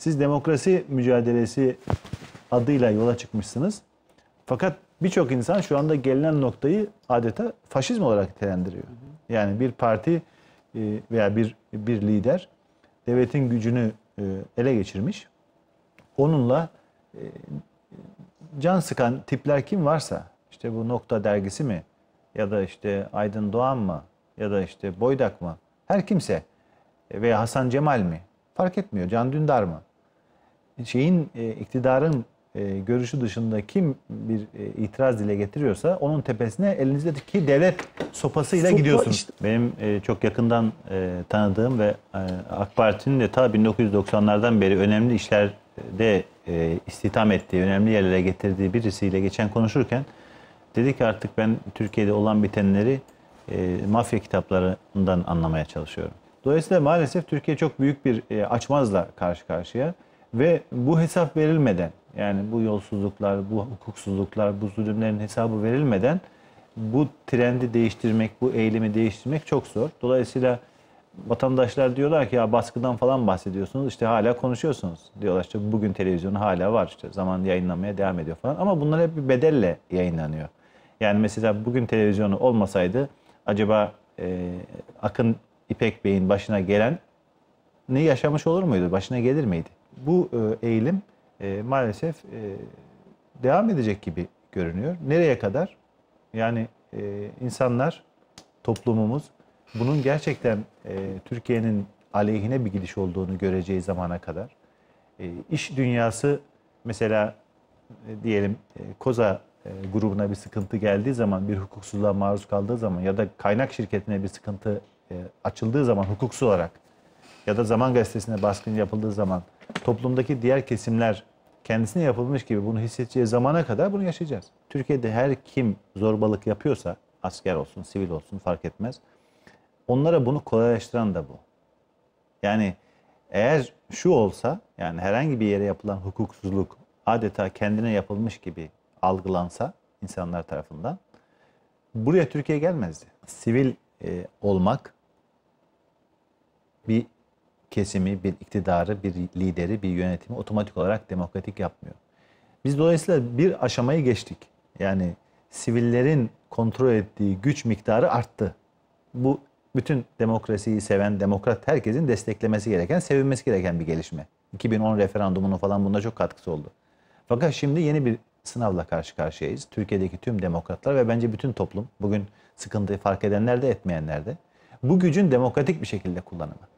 Siz demokrasi mücadelesi adıyla yola çıkmışsınız. Fakat birçok insan şu anda gelinen noktayı adeta faşizm olarak nitelendiriyor. Yani bir parti e, veya bir bir lider devletin gücünü e, ele geçirmiş. Onunla e, can sıkan tipler kim varsa işte bu Nokta dergisi mi ya da işte Aydın Doğan mı ya da işte Boydak mı her kimse veya Hasan Cemal mi fark etmiyor Can Dündar mı şeyin e, iktidarın e, görüşü dışında kim bir e, itiraz dile getiriyorsa onun tepesine elinizdeki devlet sopasıyla Sopa gidiyorsunuz. işte. Benim e, çok yakından e, tanıdığım ve e, AK Parti'nin de ta 1990'lardan beri önemli işlerde e, istihdam ettiği, önemli yerlere getirdiği birisiyle geçen konuşurken dedi ki artık ben Türkiye'de olan bitenleri e, mafya kitaplarından anlamaya çalışıyorum. Dolayısıyla maalesef Türkiye çok büyük bir e, açmazla karşı karşıya ve bu hesap verilmeden yani bu yolsuzluklar, bu hukuksuzluklar, bu zulümlerin hesabı verilmeden bu trendi değiştirmek, bu eğilimi değiştirmek çok zor. Dolayısıyla vatandaşlar diyorlar ki ya baskıdan falan bahsediyorsunuz işte hala konuşuyorsunuz diyorlar işte bugün televizyonu hala var işte zaman yayınlamaya devam ediyor falan ama bunlar hep bir bedelle yayınlanıyor. Yani mesela bugün televizyonu olmasaydı acaba e, Akın İpek Bey'in başına gelen ne yaşamış olur muydu? Başına gelir miydi? Bu e, eğilim e, maalesef e, devam edecek gibi görünüyor. Nereye kadar? Yani insanlar, toplumumuz bunun gerçekten Türkiye'nin aleyhine bir gidiş olduğunu göreceği zamana kadar iş dünyası mesela diyelim Koza grubuna bir sıkıntı geldiği zaman, bir hukuksuzluğa maruz kaldığı zaman ya da kaynak şirketine bir sıkıntı açıldığı zaman hukuksuz olarak ya da Zaman Gazetesi'ne baskın yapıldığı zaman toplumdaki diğer kesimler kendisine yapılmış gibi bunu hissedeceği zamana kadar bunu yaşayacağız. Türkiye'de her kim zorbalık yapıyorsa, asker olsun, sivil olsun fark etmez. Onlara bunu kolaylaştıran da bu. Yani eğer şu olsa, yani herhangi bir yere yapılan hukuksuzluk adeta kendine yapılmış gibi algılansa insanlar tarafından, buraya Türkiye gelmezdi. Sivil e, olmak bir kesimi, bir iktidarı, bir lideri, bir yönetimi otomatik olarak demokratik yapmıyor. Biz dolayısıyla bir aşamayı geçtik. Yani sivillerin kontrol ettiği güç miktarı arttı. Bu bütün demokrasiyi seven, demokrat herkesin desteklemesi gereken, sevinmesi gereken bir gelişme. 2010 referandumunun falan bunda çok katkısı oldu. Fakat şimdi yeni bir sınavla karşı karşıyayız. Türkiye'deki tüm demokratlar ve bence bütün toplum, bugün sıkıntıyı fark edenler de etmeyenler de bu gücün demokratik bir şekilde kullanımı.